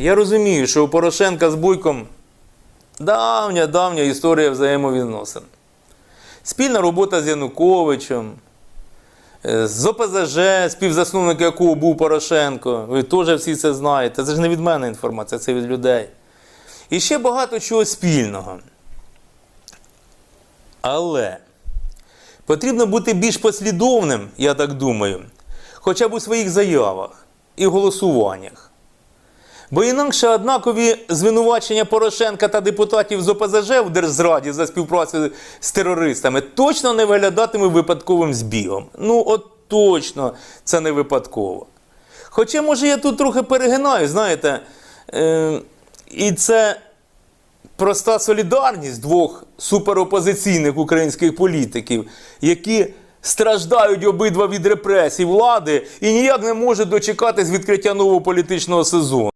Я розумію, що у Порошенка з Бойком давня, давня історія взаємовідносин. Спільна робота з Януковичем, е, з ОПЗЖ, співзасновник якого був Порошенко. Ви теж всі це знаєте. Це ж не від мене інформація, це від людей. І ще багато чого спільного. Але потрібно бути більш послідовним, я так думаю, хоча б у своїх заявах і голосуваннях. Бо інакше однакові звинувачення Порошенка та депутатів з ОПЗЖ в Держзраді за співпрацю з терористами точно не виглядатиме випадковим збігом. Ну, от точно це не випадково. Хоча, може, я тут трохи перегинаю, знаєте, е, і це проста солідарність двох суперопозиційних українських політиків, які страждають обидва від репресій влади і ніяк не можуть дочекатись відкриття нового політичного сезону.